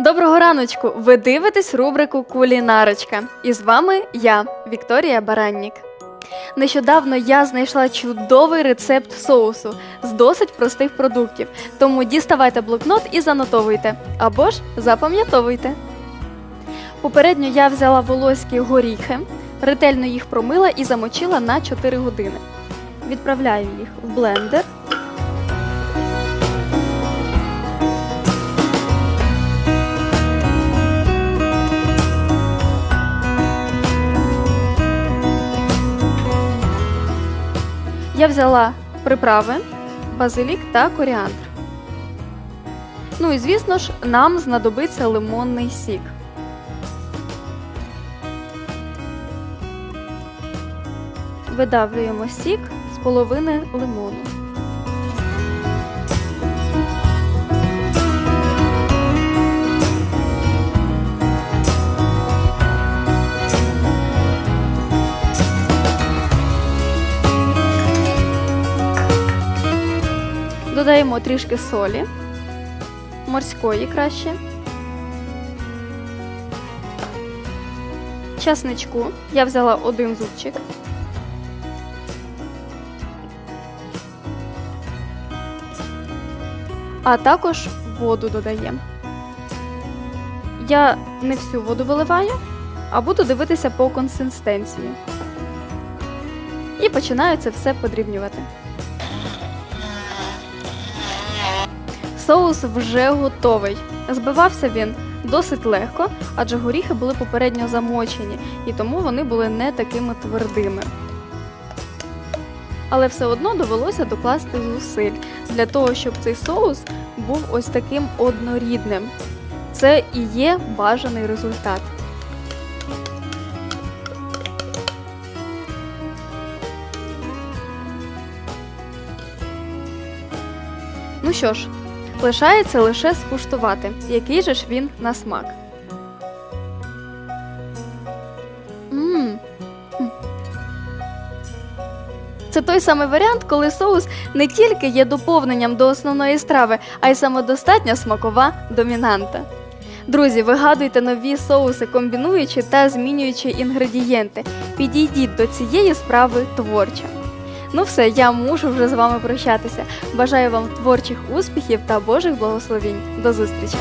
Доброго раночку! Ви дивитесь рубрику Кулінарочка. І з вами я, Вікторія Бараннік. Нещодавно я знайшла чудовий рецепт соусу з досить простих продуктів. Тому діставайте блокнот і занотовуйте або ж запам'ятовуйте. Попередньо я взяла волоські горіхи, ретельно їх промила і замочила на 4 години. Відправляю їх в блендер. Я взяла приправи, базилік та коріандр. Ну і звісно ж, нам знадобиться лимонний сік. Видавлюємо сік з половини лимону. Додаємо трішки солі, морської краще, часничку. Я взяла один зубчик. А також воду додаємо. Я не всю воду виливаю, а буду дивитися по консистенції. І починаю це все подрібнювати. Соус вже готовий. Збивався він досить легко, адже горіхи були попередньо замочені, і тому вони були не такими твердими. Але все одно довелося докласти зусиль для того, щоб цей соус був ось таким однорідним. Це і є бажаний результат. Ну що ж, лишається лише скуштувати, який же ж він на смак. Мм. М. Це той самий варіант, коли соус не тільки є доповненням до основної страви, а й самодостатня смакова домінанта. Друзі, вигадуйте нові соуси, комбінуючи та змінюючи інгредієнти. Підійдіть до цієї справи творчо. Ну все, я мушу вже з вами прощатися. Бажаю вам творчих успіхів та Божих благословінь. До зустрічі!